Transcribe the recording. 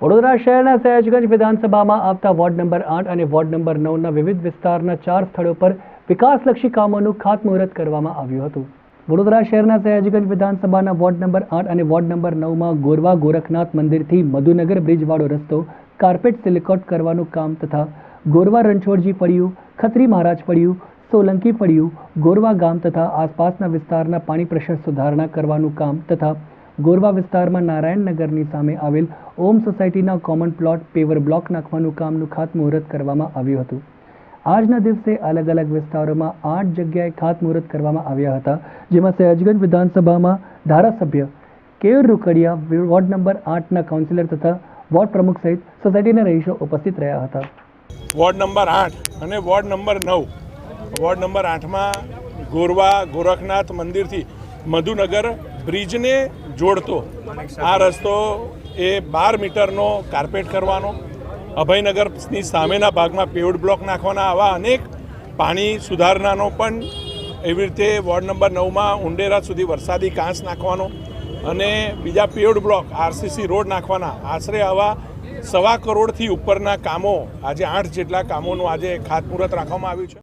વડોદરા શહેરના સયાજગંજ વિધાનસભામાં આવતા વોર્ડ નંબર આઠ અને વોર્ડ નંબર નવના વિવિધ વિસ્તારના ચાર સ્થળો પર વિકાસલક્ષી કામોનું ખાતમુહૂર્ત કરવામાં આવ્યું હતું. વડોદરા શહેરના સયાજગંજ વિધાનસભાના વોર્ડ નંબર આઠ અને વોર્ડ નંબર નવમાં ગોરવા ગોરખનાથ મંદિરથી મધુનગર બ્રિજવાળો રસ્તો કાર્પેટ સિલિકોટ કરવાનું કામ તથા ગોરવા રણછોડજી પડ્યું, ખત્રી મહારાજ પડ્યું, સોલંકી પડ્યું, ગોરવા ગામ તથા આસપાસના વિસ્તારના પાણી પ્રેશર સુધારણા કરવાનું કામ તથા ગોરવા વિસ્તારમાં નારાયણનગરની સામે આવેલ ઓમ સોસાયટીના કોમન પ્લોટ પેવર બ્લોક નાખવાનું કામનું ખાતમુહૂર્ત કરવામાં આવ્યું હતું. આજના દિવસે અલગ અલગ વિસ્તારોમાં આઠ જગ્યાએ ખાતમુહૂર્ત કરવામાં આવ્યા હતા, જેમાં સયાજગંજ વિધાનસભામાં ધારાસભ્ય કેયુર રોકડિયા, વોર્ડ નંબર આઠના કાઉન્સિલર તથા વોર્ડ પ્રમુખ સહિત સોસાયટીના રહીશો ઉપસ્થિત રહ્યા હતા. વોર્ડ નંબર આઠ અને વોર્ડ નંબર નવ. વોર્ડ નંબર આઠમાં ગોરવા, ગોરખનાથ મંદિરથી મધુનગર બ્રિજને જોડતો. આ રસ્તો એ બાર મીટરનો કાર્પેટ કરવાનો. અભયનગરની સામેના ભાગમાં પેવડ બ્લોક નાખવાના આવા અનેક પાણી સુધારણાનો પણ એવી રીતે વોર્ડ નંબર નવમાં ઉંડેરા સુધી વરસાદી કાંસ નાખવાનો અને બીજા પેવડ બ્લોક આરસીસી રોડ નાખવાના. આશરે આવા સવા કરોડથી ઉપરના કામો આજે આઠ જેટલા કામોનું આજે ખાતમુહૂર્ત રાખવામાં આવ્યું છે.